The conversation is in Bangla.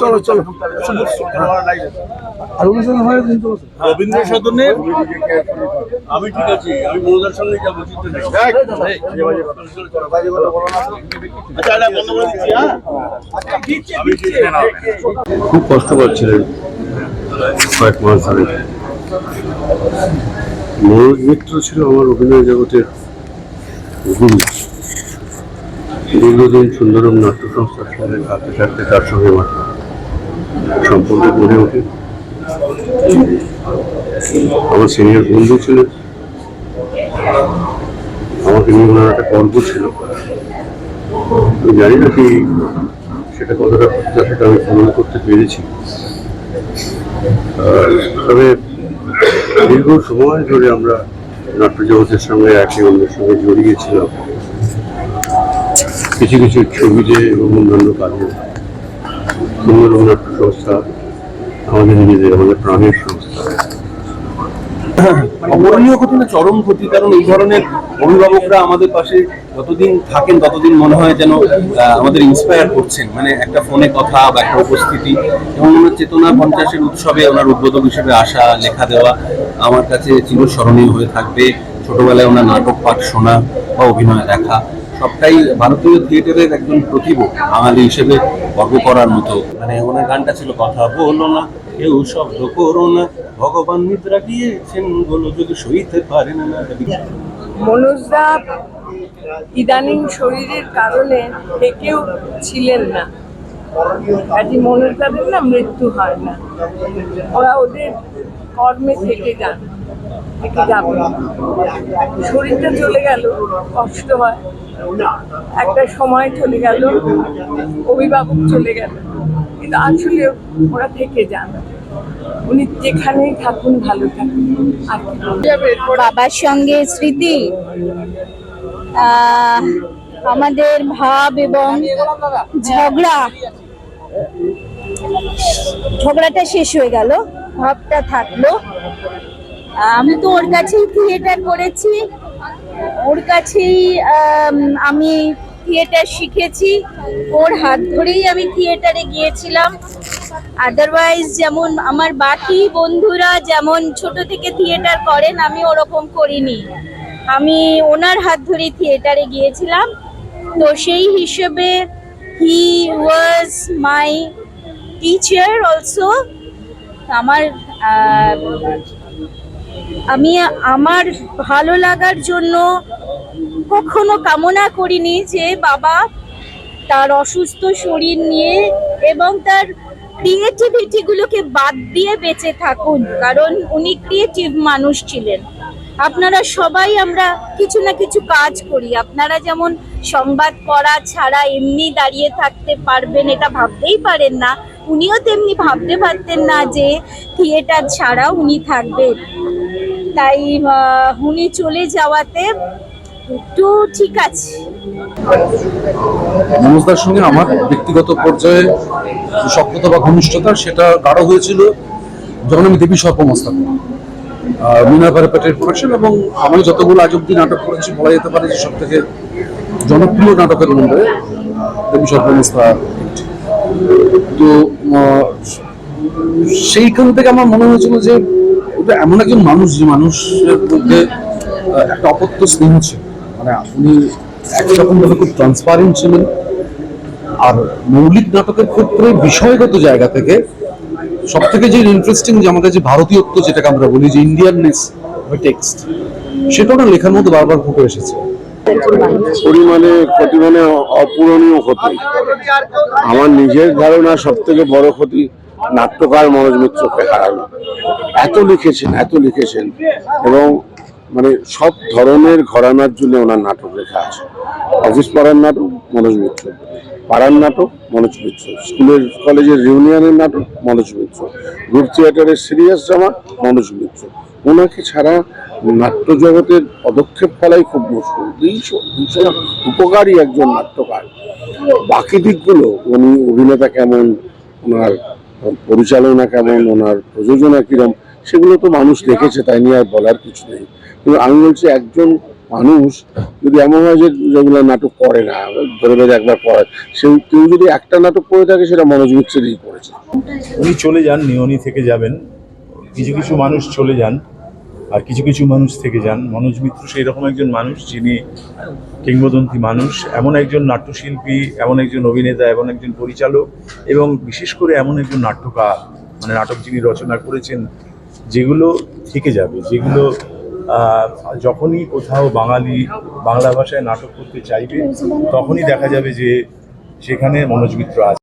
চলো চলো আর অনুষ্ঠান হয় কিন্তু রবীন্দ্র সদনে আমি ঠিক আছি আমি সঙ্গে যাব আচ্ছা হ্যাঁ? খুব কষ্ট পাচ্ছিলেন কয়েক মাস ধরে। মনোজ মিত্র ছিল আমার অভিনয় জগতের গুরু। দীর্ঘদিন সুন্দরম নাট্য সংস্থার সঙ্গে থাকতে থাকতে তার সঙ্গে আমার সম্পর্ক গড়ে ওঠে। আমার সিনিয়র বন্ধু ছিলেন আমাকে নিয়ে ওনার একটা গল্প ছিল। জানি না কি সেটা কতটা প্রত্যাশাটা আমি পূরণ করতে পেরেছি। তবে দীর্ঘ সময় ধরে আমরা নাট্য জগতের সঙ্গে একে অন্যের সঙ্গে জড়িয়েছিলাম। কিছু কিছু ছবিতে এবং অন্যান্য কাজে সুন্দর নাট্য সংস্থা আমাদের নিজেদের, আমাদের প্রাণের সংস্থা। অপূরণীয় ক্ষতি না চরম ক্ষতি, কারণ এই ধরনের অভিভাবকরা আমাদের পাশে যতদিন থাকেন, ততদিন মনে হয় যেন আমাদের ইন্সপায়ার করছেন। মানে একটা ফোনে কথা বা একটা উপস্থিতি এবং ওনার চেতনা পঞ্চাশের উৎসবে ওনার উদ্বোধক হিসেবে আসা, লেখা দেওয়া আমার কাছে চিরস্মরণীয় হয়ে থাকবে। ছোটবেলায় ওনার নাটক, পাঠ, শোনা বা অভিনয় দেখা। সবটাই ভারতীয় থিয়েটারের একজন প্রতিভ বাঙালি হিসেবে গর্ব করার মতো। মানে ওনার গানটা ছিল কথা বলো না কেউ শব্দ করো না ভগবান নিদ্রা গিয়েছেন বলো যদি সইতে পারেন না মনোজদা ইদানিং শরীরের কারণে থেকেও ছিলেন না। কাজে মনোজদাদের না মৃত্যু হয় না। ওরা ওদের কর্মে থেকে যান থেকে যাবে শরীরটা চলে গেল কষ্ট হয়। একটা সময় চলে গেল, অভিভাবক চলে গেল। কিন্তু আসলে ওরা থেকে যান। উনি যেখানেই থাকুন, ভালো থাকুন। বাবার সঙ্গে স্মৃতি আমাদের ভাব এবং ঝগড়া, ঝগড়াটা শেষ হয়ে গেল, ভাবটা থাকল। আমি তো ওর কাছেই থিয়েটার করেছি। ওর কাছেই, আমি থিয়েটার শিখেছি। ওর হাত ধরেই আমি থিয়েটারে গিয়েছিলাম। আদারওয়াইজ যেমন আমার বাকি বন্ধুরা যেমন ছোট থেকে থিয়েটার করেন, আমি ওরকম করিনি। আমি ওনার হাত ধরে থিয়েটারে গিয়েছিলাম। তো সেই হিসেবে হি ওয়াজ মাই টিচার অলসো আমার আমি আমার ভালো লাগার জন্য কখনো কামনা করিনি যে বাবা তার অসুস্থ শরীর নিয়ে এবং তার ক্রিয়েটিভিটি গুলোকে বাদ দিয়ে বেঁচে থাকুন, কারণ উনি ক্রিয়েটিভ মানুষ ছিলেন। আপনারা সবাই আমরা কিছু না কিছু কাজ করি। আপনারা যেমন সংবাদ পড়া ছাড়া এমনি দাঁড়িয়ে থাকতে পারবেন, এটা ভাবতেই পারেন না। উনিও তেমনি ভাবতে পারতেন না যে থিয়েটার ছাড়া উনি থাকবেন। তাই উনি চলে যাওয়াতে একটু ঠিক আছে। মনোজদার সঙ্গে আমার ব্যক্তিগত পর্যায়ে সখ্যতা বা ঘনিষ্ঠতা, সেটা গাঢ় হয়েছিল যখন আমি দেবী সর্পমস্তান মিনা প্যারাপেটের প্রোডাকশন এবং আমি যতগুলো আজ অব্দি নাটক করেছি, বলা যেতে পারে যে সব থেকে জনপ্রিয় নাটকের মধ্যে দেবী সর্পমস্তা। তো সেইখান থেকে আমার মনে হয়েছিল যে ওটা এমন একজন মানুষ যে মানুষের মধ্যে একটা অপত্য স্নেহ ছিল। মানে উনি একরকম ভাবে খুব ট্রান্সপারেন্ট ছিলেন। আর মৌলিক নাটকের ক্ষেত্রে বিষয়গত জায়গা থেকে সব থেকে যে ইন্টারেস্টিং যে আমাদের যে ভারতীয়ত্ব, যেটাকে আমরা বলি যে ইন্ডিয়াননেস টেক্সট সেটা ওনার লেখার মধ্যে বারবার ফুটে এসেছে। পরিমাণে ক্ষতি মানে অপূরণীয় ক্ষতি। আমার নিজের ধারণা সব থেকে বড় ক্ষতি নাট্যকার মনোজ মিত্রকে হারানো। এত লিখেছেন এত লিখেছেন। এবং মানে সব ধরনের ঘরানার জন্য ওনার নাটক লেখা আছে। অফিস পড়ার নাটক মনোজ মিত্র। পাড়ার নাটক, মনোজ মিত্র। স্কুলের, কলেজের ইউনিয়নের নাটক, মনোজ মিত্র। গ্রুপ থিয়েটারের সিরিয়াস ড্রামা মনোজ মিত্র। ওনাকে ছাড়া নাট্য জগতের পদক্ষেপ ফেলাই খুব মুশকিল। ভীষণ উপকারী একজন নাট্যকার। বাকি দিকগুলো, উনি অভিনেতা কেমন, ওনার পরিচালনা কেমন, ওনার প্রযোজনা কিরম, সেগুলো তো মানুষ দেখেছে, তাই নিয়ে আর বলার কিছু নেই। কিন্তু আমি বলছি, একজন মানুষ যদি এমন হয় যে যেগুলো নাটক করে না, ধরে ধরে একবার করে, সে কেউ যদি একটা নাটক করে থাকে, সেটা মনোজ মিত্রেরই করেছে। উনি চলে যান উনি থেকে যাবেন। কিছু কিছু মানুষ চলে যান, আর কিছু কিছু মানুষ থেকে যান। মনোজ মিত্র সেই রকম একজন মানুষ, যিনি কিংবদন্তি মানুষ, এমন একজন নাট্যশিল্পী, এমন একজন অভিনেতা, এমন একজন পরিচালক, এবং বিশেষ করে এমন একজন নাট্যকার মানে নাটক যিনি রচনা করেছেন, যেগুলো থেকে যাবে, যেগুলো যখনই কোথাও বাঙালি বাংলা ভাষায় নাটক করতে চাইবে, তখনই দেখা যাবে যে সেখানে মনোজ মিত্র আছে।